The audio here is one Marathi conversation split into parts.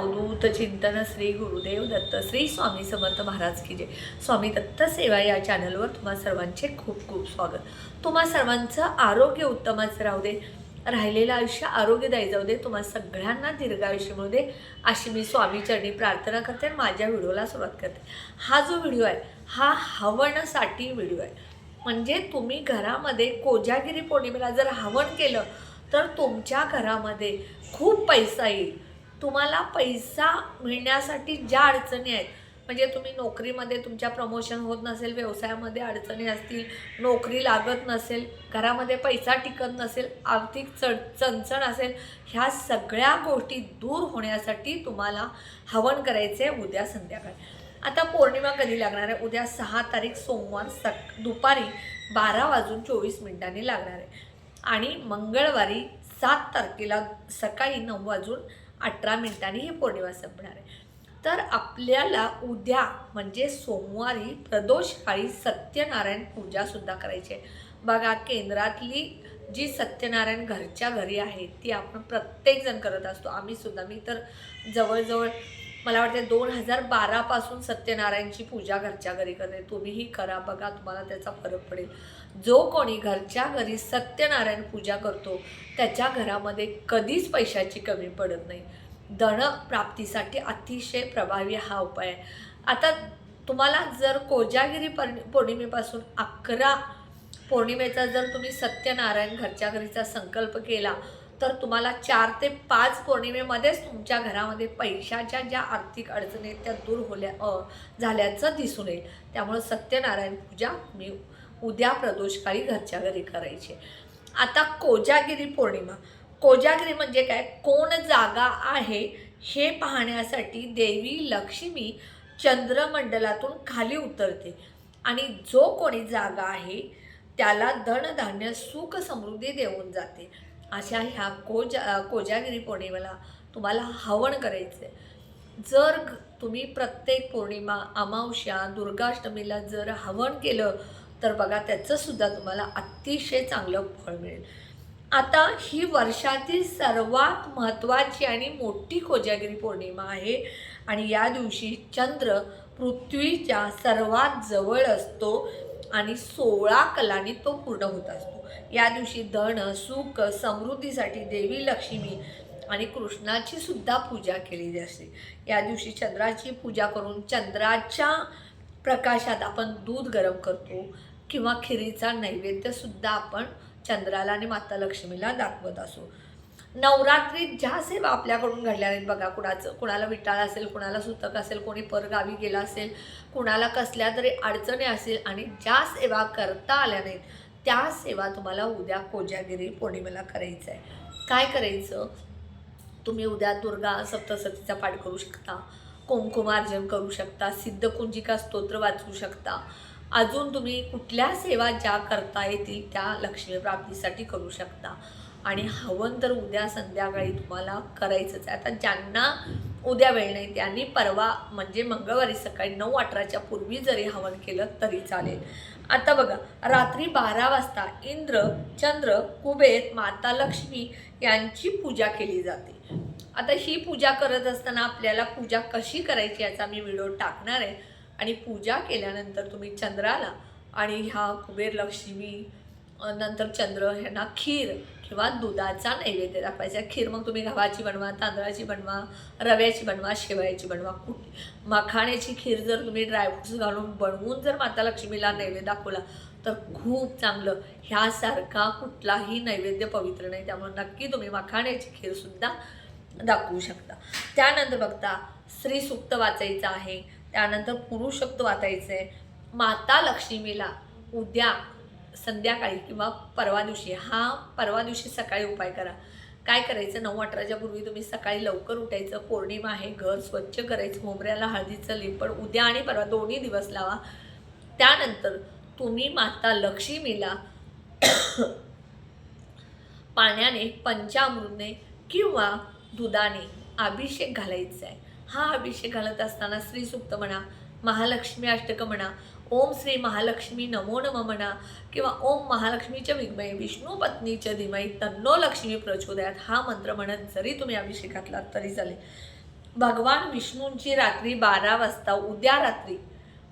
अवधूत चिंतन श्री गुरुदेव दत्त श्री स्वामी समर्थ महाराज की जय. स्वामी दत्त सेवा या चॅनलवर तुम्हा सर्वांचे खूप खूप स्वागत. तुम्हा सर्वांचं आरोग्य उत्तमच राहू दे. राहिलेलं आयुष्य आरोग्यदायी जाऊ दे. तुम्हा सगळ्यांना दीर्घायुष्य मिळू दे अशी मी स्वामीचरणी प्रार्थना करते आणि माझ्या व्हिडिओला सुरुवात करते. हा जो व्हिडिओ आहे हा हवनासाठी व्हिडिओ आहे. म्हणजे तुम्ही घरामध्ये कोजागिरी पौर्णिमेला जर हवन केलं तर तुमच्या घरामध्ये खूप पैसा येईल. तुम्हाला पैसा मिळण्यासाठी ज्या अडचणी आहेत म्हणजे तुम्ही नोकरीमध्ये तुमच्या प्रमोशन होत नसेल व्यवसायामध्ये अडचणी असतील नोकरी लागत नसेल घरामध्ये पैसा टिकत नसेल आर्थिक चढ चणचण असेल ह्या सगळ्या गोष्टी दूर होण्यासाठी तुम्हाला हवन करायचे उद्या संध्याकाळी. आता पौर्णिमा कधी लागणार आहे? उद्या सहा तारीख सोमवार सक दुपारी बारा वाजून चोवीस मिनिटांनी लागणार आहे. आणि मंगळवारी सात तारखेला सकाळी नऊ वाजून अठरा मिनिटांनी ही पौर्णिमा संपणार आहे. तर आपल्याला उद्या म्हणजे सोमवारी प्रदोषकाळी सत्यनारायण पूजासुद्धा करायची आहे. बघा केंद्रातली जी सत्यनारायण घरच्या घरी आहे ती आपण प्रत्येकजण करत असतो. आम्हीसुद्धा मी तर जवळजवळ मला वाटते दोन हजार बारापासून सत्यनारायणची पूजा घरच्या घरी करते. तुम्हीही करा बघा तुम्हाला त्याचा फरक पडेल. जो कोणी घरच्या घरी सत्यनारायण पूजा करतो त्याच्या घरामध्ये कधीच पैशाची कमी पडत नाही. धन प्राप्तीसाठी अतिशय प्रभावी हा उपाय आहे. आता तुम्हाला जर कोजागिरी पौर्णि पौर्णिमेपासून अकरा पौर्णिमेचा जर तुम्ही सत्यनारायण घरच्या घरीचा संकल्प केला तर तुम्हाला चार ते पाच पौर्णिमेमध्येच तुमच्या घरामध्ये पैशाच्या ज्या आर्थिक अडचणी आहेत त्या दूर होल्या झाल्याचं दिसून येईल. त्यामुळं सत्यनारायण पूजा मी उद्या प्रदोषकाळी घरच्या घरी करायची. आता कोजागिरी पौर्णिमा. कोजागिरी म्हणजे काय? कोण जागा आहे हे पाहण्यासाठी देवी लक्ष्मी चंद्रमंडलातून खाली उतरते. आणि जो कोणी जागा आहे त्याला धनधान्य सुख समृद्धी देऊन जाते. अशा ह्या कोजा कोजागिरी पौर्णिमेला तुम्हाला हवन करायचं आहे जर तुम्ही प्रत्येक पौर्णिमा अमावस्या दुर्गाष्टमीला जर हवन केलं तर बघा त्याचंसुद्धा तुम्हाला अतिशय चांगलं फळ मिळेल. आता ही वर्षातील सर्वात महत्त्वाची आणि मोठी कोजागिरी पौर्णिमा आहे. आणि या दिवशी चंद्र पृथ्वीच्या सर्वात जवळ असतो आणि सोळा कलांनी तो पूर्ण होत असतो. या दिवशी धन सुख समृद्धीसाठी देवी लक्ष्मी आणि कृष्णाची सुद्धा पूजा केली असते. या दिवशी चंद्राची पूजा करून चंद्राच्या प्रकाशात आपण दूध गरम करतो किंवा खिरीचा नैवेद्यसुद्धा आपण चंद्राला आणि माता लक्ष्मीला दाखवत असो नवरात्रीत ज्या सेवा आपल्याकडून घडल्या आहेत बघा कुणाचं कुणाला विटाळ असेल कुणाला सुतक असेल कोणी परगावी गेला असेल कुणाला कसल्या तरी अडचणी असेल आणि ज्या सेवा करता आल्या नाहीत त्या सेवा तुम्हाला उद्या कोजागिरी पौर्णिमेला करायचं आहे काय करायचं? तुम्ही उद्या दुर्गा सप्तसतीचा पाठ करू शकता कुंकुमार्जन करू शकता सिद्धकुंजिका स्तोत्र वाचू शकता. अजून तुम्ही कुठल्या सेवा ज्या करता येतील त्या लक्ष्मी प्राप्तीसाठी करू शकता. आणि हवन तर उद्या संध्याकाळी तुम्हाला करायचंच आहे. आता ज्यांना उद्या वेळ नाही त्यांनी परवा म्हणजे मंगळवारी सकाळी नऊ अठराच्या पूर्वी जरी हवन केलं तरी चालेल. आता बघा रात्री बारा वाजता इंद्र चंद्र कुबेर माता लक्ष्मी यांची पूजा केली जाते. आता ही पूजा करत असताना आपल्याला पूजा कशी करायची याचा मी व्हिडिओ टाकणार आहे. आणि पूजा केल्यानंतर तुम्ही चंद्राला आणि ह्या कुबेर लक्ष्मी नंतर चंद्र ह्यांना खीर किंवा दुधाचा नैवेद्य दाखवायचा. खीर मग तुम्ही गव्हाची बनवा तांदळाची बनवा रव्याची बनवा शेवयाची बनवा. कुठ मखाण्याची खीर जर तुम्ही ड्रायफ्रुट्स घालून बनवून जर माता लक्ष्मीला नैवेद्य दाखवला तर खूप चांगलं. ह्यासारखा कुठलाही नैवेद्य पवित्र नाही. त्यामुळे नक्की तुम्ही मखाण्याची खीरसुद्धा दाखवू शकता. त्यानंतर बघता स्त्री सुक्त वाचायचं आहे. त्यानंतर पुरुष शब्द वाचायचं आहे माता लक्ष्मीला उद्या संध्याकाळी किंवा परवा दिवशी हा परवा दिवशी सकाळी उपाय करा. काय करायचं? नऊ अठराच्या पूर्वी तुम्ही सकाळी लवकर उठायचं पौर्णिमा आहे घर स्वच्छ करायचं मोमऱ्याला हळदीचं लिंपण उद्या आणि परवा दोन्ही दिवस लावा. त्यानंतर तुम्ही माता लक्ष्मीला पाण्याने पंचामृतने किंवा दुधाने अभिषेक घालायचा आहे. हा अभिषेक घालत असताना श्रीसुक्त म्हणा महालक्ष्मी अष्टक म्हणा ओम श्री महालक्ष्मी नमो नमना म्हणा किंवा ओम महालक्ष्मीच्या विग्मय विष्णू पत्नीच्या धीमय तन्नो लक्ष्मी प्रचोदयात हा मंत्र म्हणत जरी तुम्ही अभिषेक घातलात तरी चालेल. भगवान विष्णूंची रात्री बारा वाजता उद्या रात्री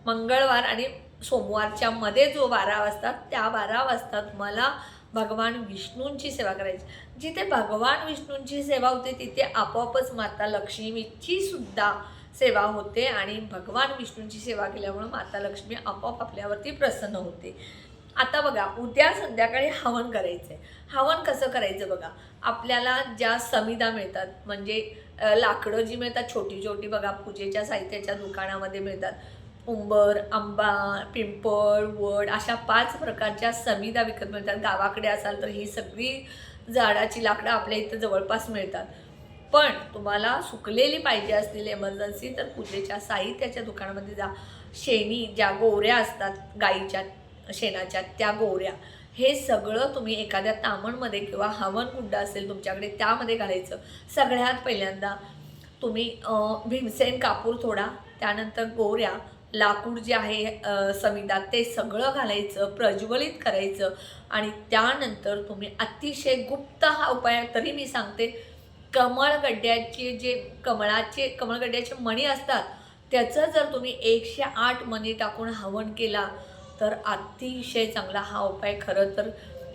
मंगळवार आणि सोमवारच्या मध्ये जो बारा वाजता त्या बारा वाजता तुम्हाला भगवान विष्णूंची सेवा करायची. जिथे भगवान विष्णूंची सेवा होते तिथे आपोआपच माता लक्ष्मीची सुद्धा सेवा होते आणि भगवान विष्णूंची सेवा केल्यामुळं माता लक्ष्मी आपोआप आपल्यावरती प्रसन्न होते. आता बघा उद्या संध्याकाळी हवन करायचं आहे हवन कसं करायचं बघा? आपल्याला ज्या समिधा मिळतात म्हणजे लाकडं जी मिळतात छोटी छोटी बघा पूजेच्या साहित्याच्या दुकानामध्ये मिळतात. उंबर आंबा पिंपळ वड अशा पाच प्रकारच्या समिधा विकत मिळतात. गावाकडे असाल तर ही सगळी झाडाची लाकडं आपल्या इथं जवळपास मिळतात. पण तुम्हाला सुकलेली पाहिजे असतील एमर्जन्सी तर पूजेच्या साहित्याच्या दुकानामध्ये जा. शेणी ज्या गोऱ्या असतात गाईच्या शेणाच्या त्या गोऱ्या. हे सगळं तुम्ही एखाद्या तामणमध्ये किंवा हवन कुंड असेल तुमच्याकडे त्यामध्ये घालायचं. सगळ्यात पहिल्यांदा तुम्ही भीमसेन कापूर थोडा त्यानंतर गोऱ्या लाकूड जे आहे अं, समिधात ते सगळं घालायचं प्रज्वलित करायचं. आणि त्यानंतर तुम्ही अतिशय गुप्त हा उपाय तरी मी सांगते कमळगड्ड्याचे जे कमळाचे कमळगड्ड्याचे मणी असतात त्याचं जर तुम्ही एकशे आठ मणी टाकून हवन केला तर अतिशय चांगला हा उपाय खरं तर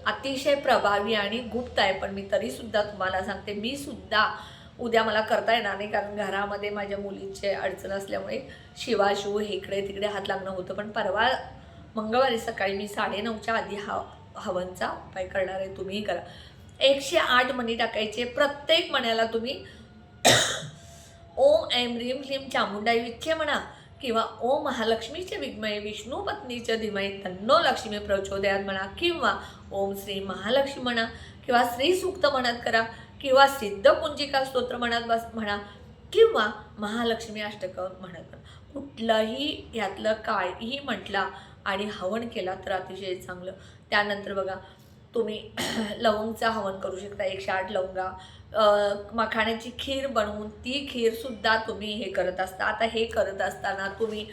अतिशय प्रभावी आणि गुप्त आहे. पण मी तरीसुद्धा तुम्हाला सांगते मी सुद्धा उद्या मला करता येणार नाही कारण घरामध्ये माझ्या मुलीचे अडचण असल्यामुळे शिवाशिव इकडे तिकडे हात लागणं होतं. पण परवा मंगळवारी सकाळी मी साडेनऊच्या आधी हा हवनचा उपाय करणार आहे तुम्हीही करा. एकशे आठ मणी टाकायचे. प्रत्येक मण्याला तुम्ही ओम ऐम रीम ह्लीम चामुंडाई विच्छे म्हणा किंवा ओम महालक्ष्मीचे विग्मय विष्णू पत्नीच्या धीमय तन्नो लक्ष्मी प्रचोदयात म्हणा किंवा ओम श्री महालक्ष्मी म्हणा किंवा श्री सूक्त म्हणत करा किंवा सिद्ध पुंजिका स्तोत्र म्हणत बस म्हणा किंवा महालक्ष्मी अष्टक म्हणत करा. कुठलंही यातलं काहीही म्हटला आणि हवन केला तर अतिशय चांगलं. त्यानंतर बघा तुम्ही लवंगचा हवन करू शकता एकशे आठ लवंगा. मखाण्याची खीर बनवून ती खीरसुद्धा तुम्ही हे करत असता. आता हे करत असताना तुम्ही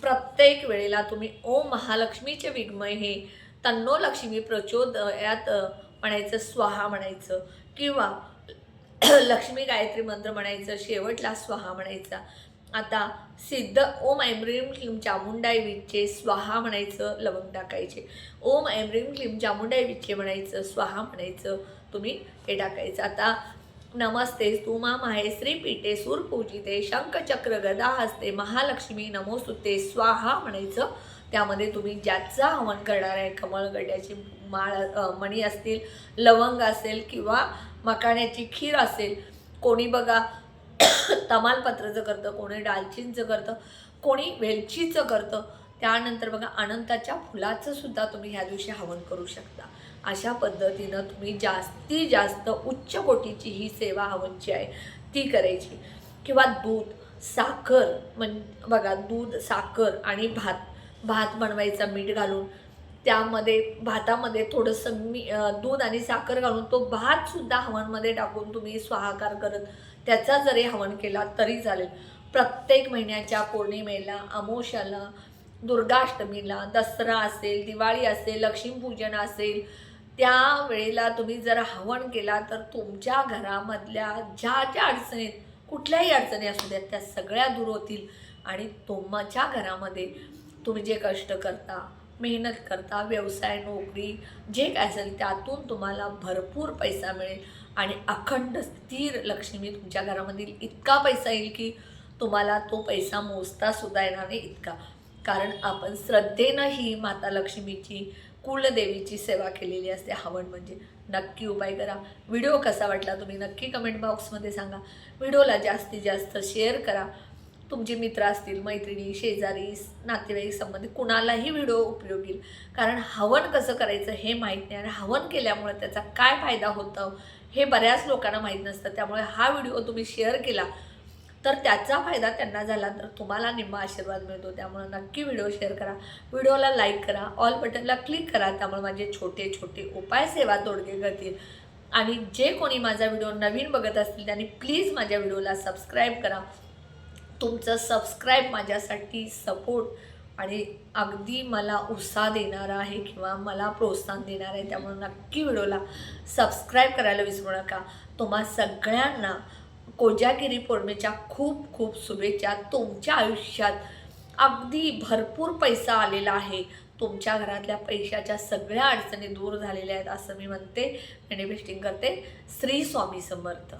प्रत्येक वेळेला तुम्ही ओम महालक्ष्मीचे विग्मय हे तन्नो लक्ष्मी प्रचोदयात यात म्हणायचं स्वाहा म्हणायचं. किंवा लक्ष्मी गायत्री मंत्र म्हणायचं शेवटला स्वाहा म्हणायचा. आता सिद्ध ओम ऐमरीम क्लीम चामुंडाई विच्चे स्वाहा म्हणायचं लवंग टाकायचे. ओम ऐमरीम क्लीम चामुंडाई विच्चे म्हणायचं स्वाहा म्हणायचं तुम्ही हे टाकायचं. आता नमस्ते स्तुमा माहेश्री पीठे सूर पूजिते शंख गदा हस्ते महालक्ष्मी नमोस्तुते स्वाहा म्हणायचं. त्यामध्ये तुम्ही ज्याचा हवन करणार आहे कमळगड्याची माळ मणी असतील लवंग असेल किंवा मकाण्याची खीर असेल कोणी बघा तमालपत्राचं करतं कोणी दालचिनचं करतं कोणी वेलचीचं करतं त्यानंतर बघा अनंताच्या फुलाचं सुद्धा तुम्ही ह्या दिवशी हवन करू शकता. अशा पद्धतीनं तुम्ही जास्तीत जास्त उच्च कोटीची ही सेवा हवनची आहे ती करायची. किंवा दूध साखर म्हण बघा दूध साखर आणि भात. भात बनवायचा मीठ घालून. त्यामध्ये भातामध्ये थोडंसं मी दूध आणि साखर घालून तो भातसुद्धा हवनमध्ये टाकून तुम्ही स्वाहाकार करत त्याचा जरी हवन केला तरी चालेल. प्रत्येक महिन्याच्या पौर्णिमेला अमोशाला दुर्गाष्टमीला दसरा असेल दिवाळी असेल लक्ष्मीपूजन असेल त्या वेळेला तुम्ही जर हवन केला तर तुमच्या घरामधल्या ज्या ज्या अडचणीत कुठल्याही अडचणी असू द्यात त्या सगळ्या दूर होतील. आणि तुमच्या घरामध्ये तुम्ही जे कष्ट करता मेहनत करता व्यवसाय नोकरी जे काय असेल त्यातून तुम्हाला भरपूर पैसा मिळेल. आणि अखंड स्थिर लक्ष्मी तुमच्या घरामधील इतका पैसा येईल की तुम्हाला तो पैसा मोजता सुद्धा येणार नाही इतका. कारण आपण श्रद्धेनं ही माता लक्ष्मीची कुलदेवीची सेवा केलेली असते. हवन म्हणजे नक्की उपाय करा. व्हिडिओ कसा वाटला तुम्ही नक्की कमेंट बॉक्समध्ये सांगा. व्हिडिओला जास्तीत जास्त शेअर करा. तुमचे मित्र असतील मैत्रिणी शेजारी नातेवाईक संबंधित कुणालाही व्हिडिओ उपयोग येईल. कारण हवन कसं करायचं हे माहीत नाही आणि हवन केल्यामुळे त्याचा काय फायदा होतो हे बऱ्याच लोकांना माहीत नसतं. त्यामुळे हा व्हिडिओ तुम्ही शेअर केला तर त्याचा फायदा त्यांना झाला तर तुम्हाला निम्मा आशीर्वाद मिळतो. त्यामुळे नक्की व्हिडिओ शेअर करा. व्हिडिओला लाईक करा. ऑल बटनला क्लिक करा. त्यामुळे माझे छोटे छोटे उपाय सेवा तोडगे करतील. आणि जे कोणी माझा व्हिडिओ नवीन बघत असतील त्यांनी प्लीज माझ्या व्हिडिओला सबस्क्राईब करा. तुमचं सबस्क्राईब माझ्यासाठी सपोर्ट आणि अगदी मला उत्साह देणारा आहे किंवा मला प्रोत्साहन देणार आहे त्यामुळे नक्की व्हिडिओला सबस्क्राईब करायला विसरू नका. तुम्हा सगळ्यांना कोजागिरी पौर्णिमेच्या खूप खूप शुभेच्छा. तुमच्या आयुष्यात अगदी भरपूर पैसा आलेला आहे. तुमच्या घरातल्या पैशाच्या सगळ्या अडचणी दूर झालेल्या आहेत असं मी म्हणते. मॅनिफेस्टिंग करते. श्री स्वामी समर्थ.